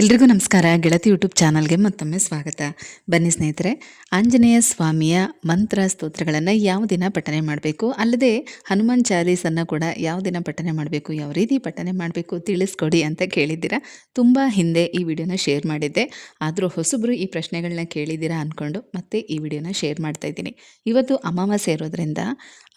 ಎಲ್ರಿಗೂ ನಮಸ್ಕಾರ. ಗೆಳತಿ ಯೂಟ್ಯೂಬ್ ಚಾನಲ್ಗೆ ಮತ್ತೊಮ್ಮೆ ಸ್ವಾಗತ. ಬನ್ನಿ ಸ್ನೇಹಿತರೆ, ಆಂಜನೇಯ ಸ್ವಾಮಿಯ ಮಂತ್ರ ಸ್ತೋತ್ರಗಳನ್ನು ಯಾವ ದಿನ ಪಠನೆ ಮಾಡಬೇಕು? ಅಲ್ಲದೆ ಹನುಮಾನ್ ಚಾಲೀಸನ್ನು ಕೂಡ ಯಾವ ದಿನ ಪಠನೆ ಮಾಡಬೇಕು? ಯಾವ ರೀತಿ ಪಠನೆ ಮಾಡಬೇಕು? ತಿಳಿಸ್ಕೊಡಿ ಅಂತ ಕೇಳಿದ್ದೀರಾ? ತುಂಬ ಹಿಂದೆ ಈ ವಿಡಿಯೋನ ಶೇರ್ ಮಾಡಿದ್ದೆ. ಆದರೂ ಹೊಸಬ್ರು ಈ ಪ್ರಶ್ನೆಗಳನ್ನ ಕೇಳಿದ್ದೀರಾ ಅಂದ್ಕೊಂಡು ಮತ್ತೆ ಈ ವಿಡಿಯೋನ ಶೇರ್ ಮಾಡ್ತಾ ಇದ್ದೀನಿ. ಇವತ್ತು ಅಮಾವಾಸ್ಯೆ ಇರೋದ್ರಿಂದ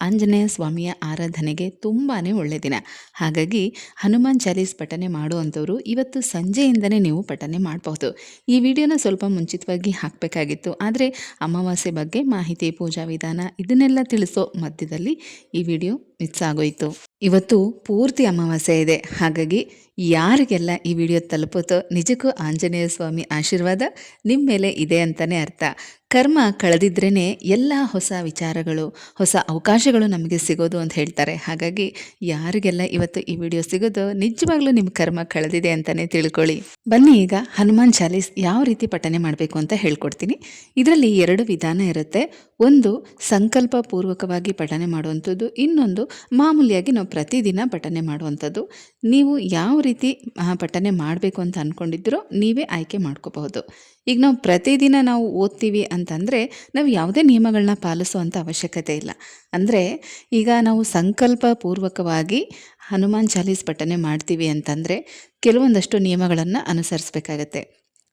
ಆಂಜನೇಯ ಸ್ವಾಮಿಯ ಆರಾಧನೆಗೆ ತುಂಬಾ ಒಳ್ಳೆಯ ದಿನ. ಹಾಗಾಗಿ ಹನುಮಾನ್ ಚಾಲೀಸ್ ಪಠನೆ ಮಾಡುವಂಥವ್ರು ಇವತ್ತು ಸಂಜೆಯಿಂದನೇ ನೀವು ಪಠನೆ ಮಾಡಬಹುದು. ಈ ವಿಡಿಯೋನ ಸ್ವಲ್ಪ ಮುಂಚಿತವಾಗಿ ಹಾಕಬೇಕಾಗಿತ್ತು. ಆದರೆ ಅಮಾವಾಸ್ಯೆ ಬಗ್ಗೆ ಮಾಹಿತಿ ಪೂಜಾ ವಿಧಾನ ಇದನ್ನೆಲ್ಲ ತಿಳಿಸೋ ಮಧ್ಯದಲ್ಲಿ ಈ ವಿಡಿಯೋ ಮಿಸ್ ಆಗೋಯ್ತು ಇವತ್ತು ಪೂರ್ತಿ ಅಮಾವಾಸ್ಯೆ ಇದೆ. ಹಾಗಾಗಿ ಯಾರಿಗೆಲ್ಲ ಈ ವಿಡಿಯೋ ತಲುಪುತ್ತೋ ನಿಜಕ್ಕೂ ಆಂಜನೇಯ ಸ್ವಾಮಿ ಆಶೀರ್ವಾದ ನಿಮ್ಮ ಮೇಲೆ ಇದೆ ಅಂತಲೇ ಅರ್ಥ. ಕರ್ಮ ಕಳೆದಿದ್ರೇ ಎಲ್ಲ ಹೊಸ ವಿಚಾರಗಳು, ಹೊಸ ಅವಕಾಶಗಳು ನಮಗೆ ಸಿಗೋದು ಅಂತ ಹೇಳ್ತಾರೆ. ಹಾಗಾಗಿ ಯಾರಿಗೆಲ್ಲ ಇವತ್ತು ಈ ವಿಡಿಯೋ ಸಿಗೋದು ನಿಜವಾಗ್ಲೂ ನಿಮ್ಮ ಕರ್ಮ ಕಳೆದಿದೆ ಅಂತಲೇ ತಿಳ್ಕೊಳ್ಳಿ. ಬನ್ನಿ ಈಗ ಹನುಮಾನ್ ಚಾಲೀಸ್ ಯಾವ ರೀತಿ ಪಠನೆ ಮಾಡಬೇಕು ಅಂತ ಹೇಳ್ಕೊಡ್ತೀನಿ. ಇದರಲ್ಲಿ ಎರಡು ವಿಧಾನ ಇರುತ್ತೆ. ಒಂದು ಸಂಕಲ್ಪ ಪೂರ್ವಕವಾಗಿ ಪಠನೆ ಮಾಡುವಂಥದ್ದು. ಇನ್ನೊಂದು ಮಾಮೂಲಿಯಾಗಿ ನಾವು ಪ್ರತಿದಿನ ಪಠನೆ ಮಾಡುವಂಥದ್ದು. ನೀವು ಯಾವ ರೀತಿ ಪಠನೆ ಮಾಡಬೇಕು ಅಂತ ಅಂದ್ಕೊಂಡಿದ್ರೋ ನೀವೇ ಆಯ್ಕೆ ಮಾಡ್ಕೋಬಹುದು. ಈಗ ನಾವು ಪ್ರತಿದಿನ ನಾವು ಓದ್ತೀವಿ ಅಂತಂದರೆ ನಾವು ಯಾವುದೇ ನಿಯಮಗಳನ್ನ ಪಾಲಿಸುವಂಥ ಅವಶ್ಯಕತೆ ಇಲ್ಲ. ಅಂದರೆ ಈಗ ನಾವು ಸಂಕಲ್ಪ ಪೂರ್ವಕವಾಗಿ ಹನುಮಾನ್ ಚಾಲೀಸ್ ಪಠನೆ ಮಾಡ್ತೀವಿ ಅಂತಂದರೆ ಕೆಲವೊಂದಷ್ಟು ನಿಯಮಗಳನ್ನು ಅನುಸರಿಸಬೇಕಾಗತ್ತೆ.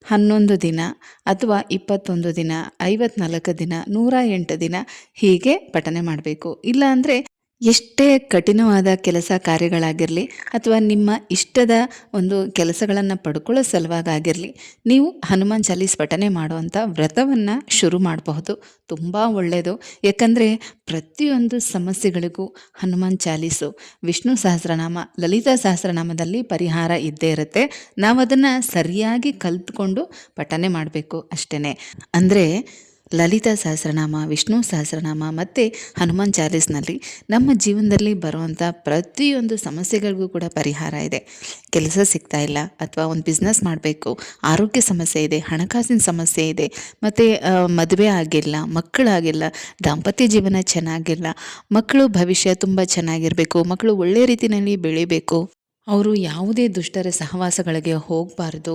ಹನ್ನೊಂದು ದಿನ ಅಥವಾ ಇಪ್ಪತ್ತೊಂದು ದಿನ, ಐವತ್ನಾಲ್ಕು ದಿನ ನೂರ ಎಂಟು ದಿನ ಹೀಗೆ ಪಠನೆ ಮಾಡಬೇಕು. ಇಲ್ಲ ಅಂದರೆ ಎಷ್ಟೇ ಕಠಿಣವಾದ ಕೆಲಸ ಕಾರ್ಯಗಳಾಗಿರಲಿ ಅಥವಾ ನಿಮ್ಮ ಇಷ್ಟದ ಒಂದು ಕೆಲಸಗಳನ್ನು ಪಡ್ಕೊಳ್ಳೋ ಸಲುವಾಗಿರಲಿ ನೀವು ಹನುಮಾನ್ ಚಾಲೀಸ್ ಪಠನೆ ಮಾಡುವಂಥ ವ್ರತವನ್ನು ಶುರು ಮಾಡಬಹುದು. ತುಂಬ ಒಳ್ಳೆಯದು ಯಾಕಂದರೆ ಪ್ರತಿಯೊಂದು ಸಮಸ್ಯೆಗಳಿಗೂ ಹನುಮಾನ್ ಚಾಲೀಸು, ವಿಷ್ಣು ಸಹಸ್ರನಾಮ, ಲಲಿತಾ ಸಹಸ್ರನಾಮದಲ್ಲಿ ಪರಿಹಾರ ಇದ್ದೇ ಇರುತ್ತೆ. ನಾವು ಅದನ್ನು ಸರಿಯಾಗಿ ಕಲ್ತ್ಕೊಂಡು ಪಠನೆ ಮಾಡಬೇಕು ಅಷ್ಟೇ ಅಂದರೆ ಲಲಿತಾ ಸಹಸ್ರನಾಮ, ವಿಷ್ಣು ಸಹಸ್ರನಾಮ ಮತ್ತು ಹನುಮಾನ್ ಚಾಲೀಸ್ನಲ್ಲಿ ನಮ್ಮ ಜೀವನದಲ್ಲಿ ಬರುವಂಥ ಪ್ರತಿಯೊಂದು ಸಮಸ್ಯೆಗಳಿಗೂ ಕೂಡ ಪರಿಹಾರ ಇದೆ. ಕೆಲಸ ಸಿಗ್ತಾ ಇಲ್ಲ ಅಥವಾ ಒಂದು ಬಿಸ್ನೆಸ್ ಮಾಡಬೇಕು, ಆರೋಗ್ಯ ಸಮಸ್ಯೆ ಇದೆ, ಹಣಕಾಸಿನ ಸಮಸ್ಯೆ ಇದೆ, ಮತ್ತು ಮದುವೆ ಆಗಿಲ್ಲ, ಮಕ್ಕಳಾಗಿಲ್ಲ, ದಾಂಪತ್ಯ ಜೀವನ ಚೆನ್ನಾಗಿಲ್ಲ, ಮಕ್ಕಳು ಭವಿಷ್ಯ ತುಂಬ ಚೆನ್ನಾಗಿರಬೇಕು, ಮಕ್ಕಳು ಒಳ್ಳೆಯ ರೀತಿಯಲ್ಲಿ ಬೆಳಿಬೇಕು. ಅವರು ಯಾವುದೇ ದುಷ್ಟರ ಸಹವಾಸಗಳಿಗೆ ಹೋಗಬಾರ್ದು.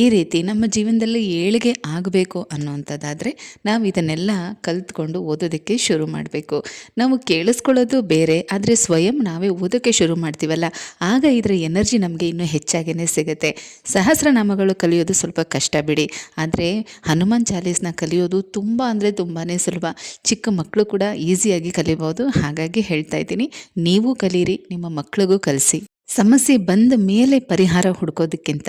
ಈ ರೀತಿ ನಮ್ಮ ಜೀವನದಲ್ಲಿ ಏಳಿಗೆ ಆಗಬೇಕು ಅನ್ನೋವಂಥದ್ದಾದರೆ ನಾವು ಇದನ್ನೆಲ್ಲ ಕಲ್ತ್ಕೊಂಡು ಓದೋದಕ್ಕೆ ಶುರು ಮಾಡಬೇಕು. ನಾವು ಕೇಳಿಸ್ಕೊಳ್ಳೋದು ಬೇರೆ, ಆದರೆ ಸ್ವಯಂ ನಾವೇ ಓದೋಕ್ಕೆ ಶುರು ಮಾಡ್ತೀವಲ್ಲ. ಆಗ ಇದರ ಎನರ್ಜಿ ನಮಗೆ ಇನ್ನೂ ಹೆಚ್ಚಾಗೇ ಸಿಗುತ್ತೆ. ಸಹಸ್ರನಾಮಗಳು ಕಲಿಯೋದು ಸ್ವಲ್ಪ ಕಷ್ಟ ಬಿಡಿ. ಆದರೆ ಹನುಮಾನ್ ಚಾಲೀಸ್ನ ಕಲಿಯೋದು ತುಂಬ ಅಂದರೆ ತುಂಬಾ ಸುಲಭ. ಚಿಕ್ಕ ಮಕ್ಕಳು ಕೂಡ ಈಸಿಯಾಗಿ ಕಲಿಬೋದು. ಹಾಗಾಗಿ ಹೇಳ್ತಾ ಇದ್ದೀನಿ, ನೀವು ಕಲೀರಿ, ನಿಮ್ಮ ಮಕ್ಕಳಿಗೂ ಕಲಿಸಿ. ಸಮಸ್ಯೆ ಬಂದ ಮೇಲೆ ಪರಿಹಾರ ಹುಡ್ಕೋದಕ್ಕಿಂತ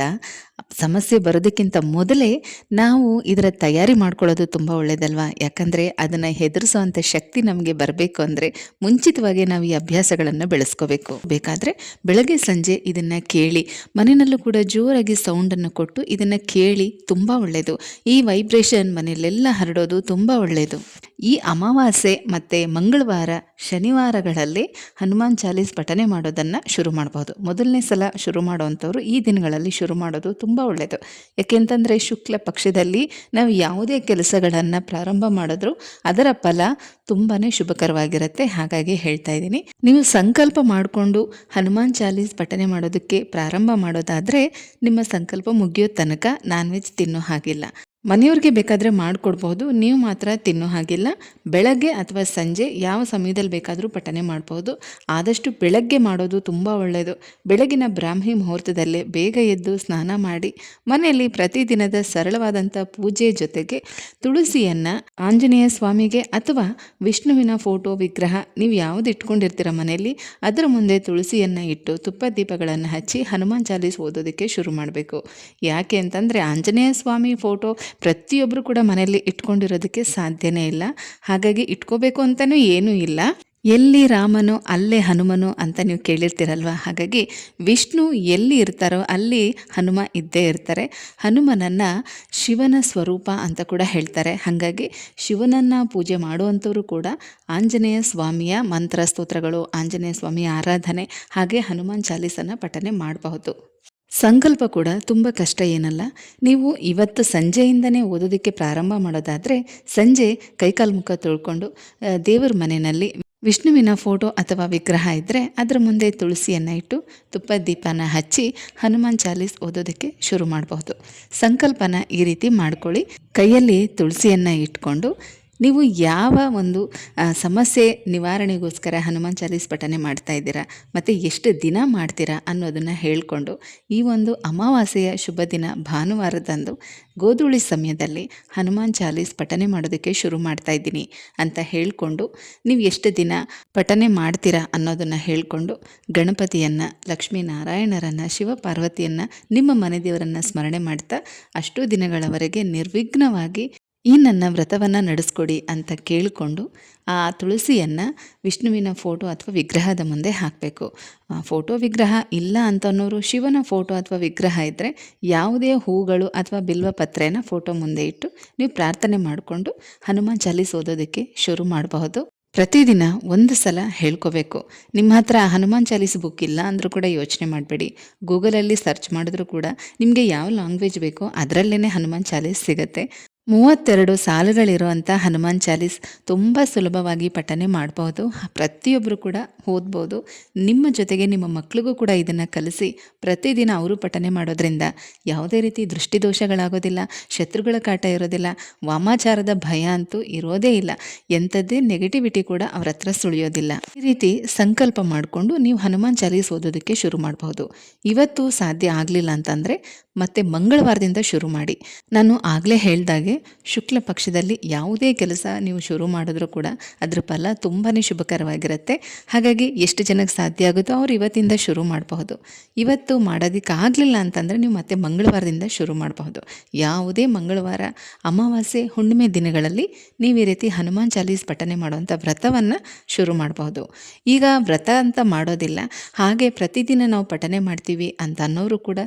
ಸಮಸ್ಯೆ ಬರೋದಕ್ಕಿಂತ ಮೊದಲೇ ನಾವು ಇದರ ತಯಾರಿ ಮಾಡ್ಕೊಳ್ಳೋದು ತುಂಬ ಒಳ್ಳೆಯದಲ್ವಾ ಯಾಕಂದರೆ ಅದನ್ನು ಹೆದರಿಸುವಂಥ ಶಕ್ತಿ ನಮಗೆ ಬರಬೇಕು ಅಂದರೆ ಮುಂಚಿತವಾಗಿ ನಾವು ಈ ಅಭ್ಯಾಸಗಳನ್ನು ಬೆಳೆಸ್ಕೋಬೇಕು. ಬೇಕಾದರೆ ಬೆಳಗ್ಗೆ ಸಂಜೆ ಇದನ್ನು ಕೇಳಿ, ಮನೆಯಲ್ಲೂ ಕೂಡ ಜೋರಾಗಿ ಸೌಂಡನ್ನು ಕೊಟ್ಟು ಇದನ್ನು ಕೇಳಿ ತುಂಬ ಒಳ್ಳೆಯದು ಈ ವೈಬ್ರೇಷನ್ ಮನೆಯಲ್ಲೆಲ್ಲ ಹರಡೋದು ತುಂಬ ಒಳ್ಳೆಯದು ಈ ಅಮಾವಾಸ್ಯೆ ಮತ್ತು ಮಂಗಳವಾರ ಶನಿವಾರಗಳಲ್ಲಿ ಹನುಮಾನ್ ಚಾಲೀಸ್ ಪಠನೆ ಮಾಡೋದನ್ನು ಶುರು ಮಾಡಬಹುದು ಮೊದಲನೇ ಸಲ ಶುರು ಮಾಡುವಂಥವ್ರು ಈ ದಿನಗಳಲ್ಲಿ ಶುರು ಮಾಡೋದು ತುಂಬ ಒಳ್ಳೆಯದು ಯಾಕೆಂತಂದರೆ ಶುಕ್ಲ ಪಕ್ಷದಲ್ಲಿ ನಾವು ಯಾವುದೇ ಕೆಲಸಗಳನ್ನು ಪ್ರಾರಂಭ ಮಾಡಿದ್ರೂ ಅದರ ಫಲ ತುಂಬಾ ಶುಭಕರವಾಗಿರುತ್ತೆ. ಹಾಗಾಗಿ ಹೇಳ್ತಾ ಇದ್ದೀನಿ. ನೀವು ಸಂಕಲ್ಪ ಮಾಡಿಕೊಂಡು ಹನುಮಾನ್ ಚಾಲೀಸ್ ಪಠನೆ ಮಾಡೋದಕ್ಕೆ ಪ್ರಾರಂಭ ಮಾಡೋದಾದರೆ ನಿಮ್ಮ ಸಂಕಲ್ಪ ಮುಗಿಯೋ ತನಕ ನಾನ್ ವೆಜ್ ತಿನ್ನೋ ಹಾಗಿಲ್ಲ. ಮನೆಯವ್ರಿಗೆ ಬೇಕಾದರೆ ಮಾಡಿಕೊಡ್ಬೋದು ನೀವು ಮಾತ್ರ ತಿನ್ನೋ ಹಾಗಿಲ್ಲ. ಬೆಳಗ್ಗೆ ಅಥವಾ ಸಂಜೆ ಯಾವ ಸಮಯದಲ್ಲಿ ಬೇಕಾದರೂ ಪಠನೆ ಮಾಡ್ಬೋದು ಆದಷ್ಟು ಬೆಳಗ್ಗೆ ಮಾಡೋದು ತುಂಬ ಒಳ್ಳೆಯದು ಬೆಳಗಿನ ಬ್ರಾಹ್ಮಿ ಮುಹೂರ್ತದಲ್ಲೇ ಬೇಗ ಎದ್ದು ಸ್ನಾನ ಮಾಡಿ, ಮನೆಯಲ್ಲಿ ಪ್ರತಿದಿನದ ಸರಳವಾದಂಥ ಪೂಜೆ ಜೊತೆಗೆ ತುಳಸಿಯನ್ನು ಆಂಜನೇಯ ಸ್ವಾಮಿಗೆ ಅಥವಾ ವಿಷ್ಣುವಿನ ಫೋಟೋ, ವಿಗ್ರಹ ನೀವು ಯಾವುದು ಇಟ್ಕೊಂಡಿರ್ತೀರ ಮನೆಯಲ್ಲಿ, ಅದರ ಮುಂದೆ ತುಳಸಿಯನ್ನು ಇಟ್ಟು ತುಪ್ಪ ದೀಪಗಳನ್ನು ಹಚ್ಚಿ ಹನುಮಾನ್ ಚಾಲೀಸ್ ಓದೋದಕ್ಕೆ ಶುರು ಮಾಡಬೇಕು. ಯಾಕೆ ಅಂತಂದರೆ ಆಂಜನೇಯ ಸ್ವಾಮಿ ಫೋಟೋ ಪ್ರತಿಯೊಬ್ಬರು ಕೂಡ ಮನೆಯಲ್ಲಿ ಇಟ್ಕೊಂಡಿರೋದಕ್ಕೆ ಸಾಧ್ಯನೇ ಇಲ್ಲ. ಹಾಗಾಗಿ ಇಟ್ಕೋಬೇಕು ಅಂತಲೂ ಏನೂ ಇಲ್ಲ. ಎಲ್ಲಿ ರಾಮನು ಅಲ್ಲೇ ಹನುಮನು ಅಂತ ನೀವು ಕೇಳಿರ್ತೀರಲ್ವ? ಹಾಗಾಗಿ ವಿಷ್ಣು ಎಲ್ಲಿ ಇರ್ತಾರೋ ಅಲ್ಲಿ ಹನುಮ ಇದ್ದೇ ಇರ್ತಾರೆ. ಹನುಮನನ್ನು ಶಿವನ ಸ್ವರೂಪ ಅಂತ ಕೂಡ ಹೇಳ್ತಾರೆ. ಹಾಗಾಗಿ ಶಿವನನ್ನು ಪೂಜೆ ಮಾಡುವಂಥವರು ಕೂಡ ಆಂಜನೇಯ ಸ್ವಾಮಿಯ ಮಂತ್ರ ಸ್ತೋತ್ರಗಳು, ಆಂಜನೇಯ ಸ್ವಾಮಿಯ ಆರಾಧನೆ ಹಾಗೆ ಹನುಮಾನ್ ಚಾಲೀಸನ್ನು ಪಠನೆ ಮಾಡಬಹುದು. ಸಂಕಲ್ಪ ಕೂಡ ತುಂಬ ಕಷ್ಟ ಏನಲ್ಲ. ನೀವು ಇವತ್ತು ಸಂಜೆಯಿಂದನೇ ಓದೋದಕ್ಕೆ ಪ್ರಾರಂಭ ಮಾಡೋದಾದರೆ ಸಂಜೆ ಕೈಕಾಲು ಮುಖ ತೊಳ್ಕೊಂಡು ದೇವರ ಮನೆಯಲ್ಲಿ ವಿಷ್ಣುವಿನ ಫೋಟೋ ಅಥವಾ ವಿಗ್ರಹ ಇದ್ದರೆ ಅದರ ಮುಂದೆ ತುಳಸಿಯನ್ನು ಇಟ್ಟು ತುಪ್ಪ ದೀಪನ ಹಚ್ಚಿ ಹನುಮಾನ್ ಚಾಲೀಸ್ ಓದೋದಕ್ಕೆ ಶುರು ಮಾಡಬಹುದು. ಸಂಕಲ್ಪನ ಈ ರೀತಿ ಮಾಡ್ಕೊಳ್ಳಿ. ಕೈಯಲ್ಲಿ ತುಳಸಿಯನ್ನು ಇಟ್ಕೊಂಡು ನೀವು ಯಾವ ಒಂದು ಸಮಸ್ಯೆ ನಿವಾರಣೆಗೋಸ್ಕರ ಹನುಮಾನ್ ಚಾಲೀಸ್ ಪಠನೆ ಮಾಡ್ತಾ ಇದ್ದೀರಾ, ಮತ್ತು ಎಷ್ಟು ದಿನ ಮಾಡ್ತೀರಾ ಅನ್ನೋದನ್ನು ಹೇಳಿಕೊಂಡು ಈ ಒಂದು ಅಮಾವಾಸ್ಯೆಯ ಶುಭ ದಿನ ಭಾನುವಾರದಂದು ಗೋಧೂಳಿ ಸಮಯದಲ್ಲಿ ಹನುಮಾನ್ ಚಾಲೀಸ್ ಪಠನೆ ಮಾಡೋದಕ್ಕೆ ಶುರು ಮಾಡ್ತಾ ಇದ್ದೀನಿ ಅಂತ ಹೇಳಿಕೊಂಡು ನೀವು ಎಷ್ಟು ದಿನ ಪಠನೆ ಮಾಡ್ತೀರಾ ಅನ್ನೋದನ್ನು ಹೇಳಿಕೊಂಡು ಗಣಪತಿಯನ್ನು, ಲಕ್ಷ್ಮೀನಾರಾಯಣರನ್ನು, ಶಿವಪಾರ್ವತಿಯನ್ನು ನಿಮ್ಮ ಮನೆ ದೇವರನ್ನು ಸ್ಮರಣೆ ಮಾಡ್ತಾ ಅಷ್ಟು ದಿನಗಳವರೆಗೆ ನಿರ್ವಿಘ್ನವಾಗಿ ಈ ನನ್ನ ವ್ರತವನ್ನು ನಡೆಸ್ಕೊಡಿ ಅಂತ ಕೇಳಿಕೊಂಡು ಆ ತುಳಸಿಯನ್ನು ವಿಷ್ಣುವಿನ ಫೋಟೋ ಅಥವಾ ವಿಗ್ರಹದ ಮುಂದೆ ಹಾಕಬೇಕು. ಫೋಟೋ ವಿಗ್ರಹ ಇಲ್ಲ ಅಂತ ಅನ್ನೋರು ಶಿವನ ಫೋಟೋ ಅಥವಾ ವಿಗ್ರಹ ಇದ್ದರೆ ಯಾವುದೇ ಹೂಗಳು ಅಥವಾ ಬಿಲ್ವ ಫೋಟೋ ಮುಂದೆ ಇಟ್ಟು ನೀವು ಪ್ರಾರ್ಥನೆ ಮಾಡಿಕೊಂಡು ಚಾಲೀಸ್ ಓದೋದಕ್ಕೆ ಶುರು ಮಾಡಬಹುದು. ಪ್ರತಿದಿನ ಒಂದು ಸಲ ಹೇಳ್ಕೋಬೇಕು. ನಿಮ್ಮ ಹತ್ರ ಹನುಮಾನ್ ಚಾಲೀಸ್ ಬುಕ್ ಇಲ್ಲ ಅಂದರೂ ಕೂಡ ಯೋಚನೆ ಮಾಡಬೇಡಿ. ಗೂಗಲಲ್ಲಿ ಸರ್ಚ್ ಮಾಡಿದ್ರೂ ಕೂಡ ನಿಮಗೆ ಯಾವ ಲ್ಯಾಂಗ್ವೇಜ್ ಬೇಕೋ ಅದರಲ್ಲೇ ಹನುಮಾನ್ ಚಾಲೀಸ್ ಸಿಗುತ್ತೆ. ಮೂವತ್ತೆರಡು ಸಾಲುಗಳಿರುವಂಥ ಹನುಮಾನ್ ಚಾಲೀಸ್ ತುಂಬ ಸುಲಭವಾಗಿ ಪಠನೆ ಮಾಡಬಹುದು. ಪ್ರತಿಯೊಬ್ಬರು ಕೂಡ ಓದ್ಬೋದು. ನಿಮ್ಮ ಜೊತೆಗೆ ನಿಮ್ಮ ಮಕ್ಕಳಿಗೂ ಕೂಡ ಇದನ್ನು ಕಲಿಸಿ ಪ್ರತಿದಿನ ಅವರು ಪಠನೆ ಮಾಡೋದ್ರಿಂದ ಯಾವುದೇ ರೀತಿ ದೃಷ್ಟಿದೋಷಗಳಾಗೋದಿಲ್ಲ, ಶತ್ರುಗಳ ಕಾಟ ಇರೋದಿಲ್ಲ, ವಾಮಾಚಾರದ ಭಯ ಅಂತೂ ಇರೋದೇ ಇಲ್ಲ. ಎಂಥದ್ದೇ ನೆಗೆಟಿವಿಟಿ ಕೂಡ ಅವ್ರ ಹತ್ರ ಸುಳಿಯೋದಿಲ್ಲ. ಈ ರೀತಿ ಸಂಕಲ್ಪ ಮಾಡಿಕೊಂಡು ನೀವು ಹನುಮಾನ್ ಚಾಲೀಸ್ ಓದೋದಕ್ಕೆ ಶುರು ಮಾಡಬಹುದು. ಇವತ್ತು ಸಾಧ್ಯ ಆಗಲಿಲ್ಲ ಅಂತಂದರೆ ಮತ್ತೆ ಮಂಗಳವಾರದಿಂದ ಶುರು ಮಾಡಿ. ನಾನು ಆಗಲೇ ಹೇಳ್ದಾಗೆ ಶುಕ್ಲ ಪಕ್ಷದಲ್ಲಿ ಯಾವುದೇ ಕೆಲಸ ನೀವು ಶುರು ಮಾಡಿದ್ರೂ ಕೂಡ ಅದರ ಫಲ ತುಂಬಾ ಶುಭಕರವಾಗಿರುತ್ತೆ. ಹಾಗಾಗಿ ಎಷ್ಟು ಜನಕ್ಕೆ ಸಾಧ್ಯ ಆಗುತ್ತೋ ಅವ್ರು ಇವತ್ತಿಂದ ಶುರು ಮಾಡಬಹುದು. ಇವತ್ತು ಮಾಡೋದಕ್ಕೆ ಆಗಲಿಲ್ಲ ಅಂತಂದರೆ ನೀವು ಮತ್ತೆ ಮಂಗಳವಾರದಿಂದ ಶುರು ಮಾಡಬಹುದು. ಯಾವುದೇ ಮಂಗಳವಾರ, ಅಮಾವಾಸ್ಯೆ, ಹುಣ್ಣಿಮೆ ದಿನಗಳಲ್ಲಿ ನೀವು ಈ ರೀತಿ ಹನುಮಾನ್ ಚಾಲೀಸ್ ಪಠನೆ ಮಾಡುವಂಥ ವ್ರತವನ್ನು ಶುರು ಮಾಡಬಹುದು. ಈಗ ವ್ರತ ಅಂತ ಮಾಡೋದಿಲ್ಲ. ಹಾಗೆ ಪ್ರತಿದಿನ ನಾವು ಪಠನೆ ಮಾಡ್ತೀವಿ ಅಂತ ಅನ್ನೋರು ಕೂಡ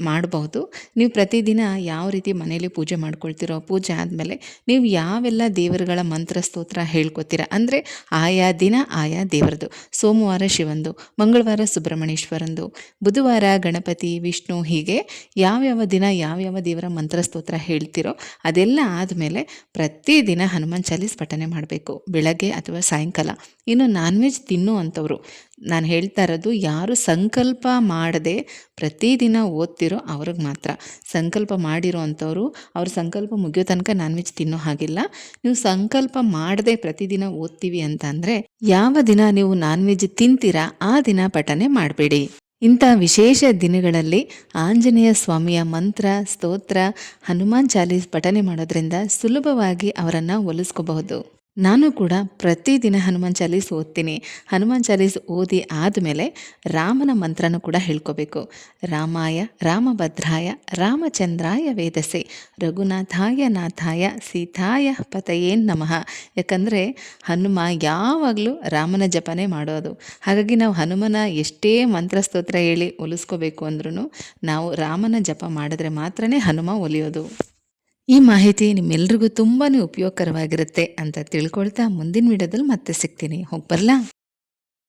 ಮಾಡಬಹುದು. ನೀವು ಪ್ರತಿದಿನ ಯಾವ ರೀತಿ ಮನೇಲಿ ಪೂಜೆ ಮಾಡ್ಕೊಳ್ತಿರೋ, ಪೂಜೆ ಆದಮೇಲೆ ನೀವು ಯಾವೆಲ್ಲ ದೇವರುಗಳ ಮಂತ್ರ ಸ್ತೋತ್ರ ಹೇಳ್ಕೊತೀರ? ಅಂದರೆ ಆಯಾ ದಿನ ಆಯಾ ದೇವರದು. ಸೋಮವಾರ ಶಿವಂದು, ಮಂಗಳವಾರ ಸುಬ್ರಹ್ಮಣ್ಯೇಶ್ವರಂದು, ಬುಧವಾರ ಗಣಪತಿ, ವಿಷ್ಣು ಹೀಗೆ ಯಾವ್ಯಾವ ದಿನ ಯಾವ್ಯಾವ ದೇವರ ಮಂತ್ರ ಸ್ತೋತ್ರ ಹೇಳ್ತಿರೋ ಅದೆಲ್ಲ ಆದಮೇಲೆ ಪ್ರತಿದಿನ ಹನುಮಾನ್ ಚಾಲೀಸ್ ಪಠನೆ ಮಾಡಬೇಕು. ಬೆಳಗ್ಗೆ ಅಥವಾ ಸಾಯಂಕಾಲ. ಇನ್ನು ನಾನ್ ವೆಜ್ ತಿನ್ನುವಂಥವ್ರು ನಾನು ಹೇಳ್ತಾ ಇರೋದು ಯಾರು ಸಂಕಲ್ಪ ಮಾಡದೆ ಪ್ರತಿದಿನ ಓದ್ತಿರೋ ಅವ್ರಿಗೆ ಮಾತ್ರ. ಸಂಕಲ್ಪ ಮಾಡಿರೋ ಅಂಥವ್ರು ಅವ್ರ ಸಂಕಲ್ಪ ಮುಗಿಯೋ ತನಕ ನಾನ್ ವೆಜ್ ತಿನ್ನೋ ಹಾಗಿಲ್ಲ. ನೀವು ಸಂಕಲ್ಪ ಮಾಡದೆ ಪ್ರತಿದಿನ ಓದ್ತೀವಿ ಅಂತ ಅಂದರೆ ಯಾವ ದಿನ ನೀವು ನಾನ್ ವೆಜ್ ತಿಂತೀರಾ ಆ ದಿನ ಪಠನೆ ಮಾಡಬೇಡಿ. ಇಂಥ ವಿಶೇಷ ದಿನಗಳಲ್ಲಿ ಆಂಜನೇಯ ಸ್ವಾಮಿಯ ಮಂತ್ರ, ಸ್ತೋತ್ರ, ಹನುಮಾನ್ ಚಾಲೀಸ್ ಪಠನೆ ಮಾಡೋದ್ರಿಂದ ಸುಲಭವಾಗಿ ಅವರನ್ನು ಒಲಿಸ್ಕೋಬಹುದು. ನಾನು ಕೂಡ ಪ್ರತಿದಿನ ಹನುಮಾನ್ ಚಾಲೀಸ್ ಓದ್ತೀನಿ. ಹನುಮಾನ್ ಚಾಲೀಸ್ ಓದಿ ಆದಮೇಲೆ ರಾಮನ ಮಂತ್ರನೂ ಕೂಡ ಹೇಳ್ಕೋಬೇಕು. ರಾಮಾಯ, ರಾಮಭದ್ರಾಯ, ರಾಮಚಂದ್ರಾಯ ವೇದಸೆ, ರಘುನಾಥಾಯ, ನಾಥಾಯ, ಸೀತಾಯ ಪತಯೇನ್ ನಮಃ. ಯಾಕಂದರೆ ಹನುಮ ಯಾವಾಗಲೂ ರಾಮನ ಜಪನೆ ಮಾಡೋದು. ಹಾಗಾಗಿ ನಾವು ಹನುಮನ ಎಷ್ಟೇ ಮಂತ್ರ ಸ್ತೋತ್ರ ಹೇಳಿ ಒಲಿಸ್ಕೋಬೇಕು ಅಂದ್ರೂ ನಾವು ರಾಮನ ಜಪ ಮಾಡಿದ್ರೆ ಮಾತ್ರನೇ ಹನುಮ ಒಲಿಯೋದು. ಈ ಮಾಹಿತಿ ನಿಮ್ಮೆಲ್ರಿಗೂ ತುಂಬಾ ಉಪಯೋಗಕರವಾಗಿರುತ್ತೆ ಅಂತ ತಿಳ್ಕೊಳ್ತಾ ಮುಂದಿನ ವಿಡಿಯೋದಲ್ಲಿ ಮತ್ತೆ ಸಿಗ್ತೀನಿ. ಹೋಗಿ ಬರಲಾ?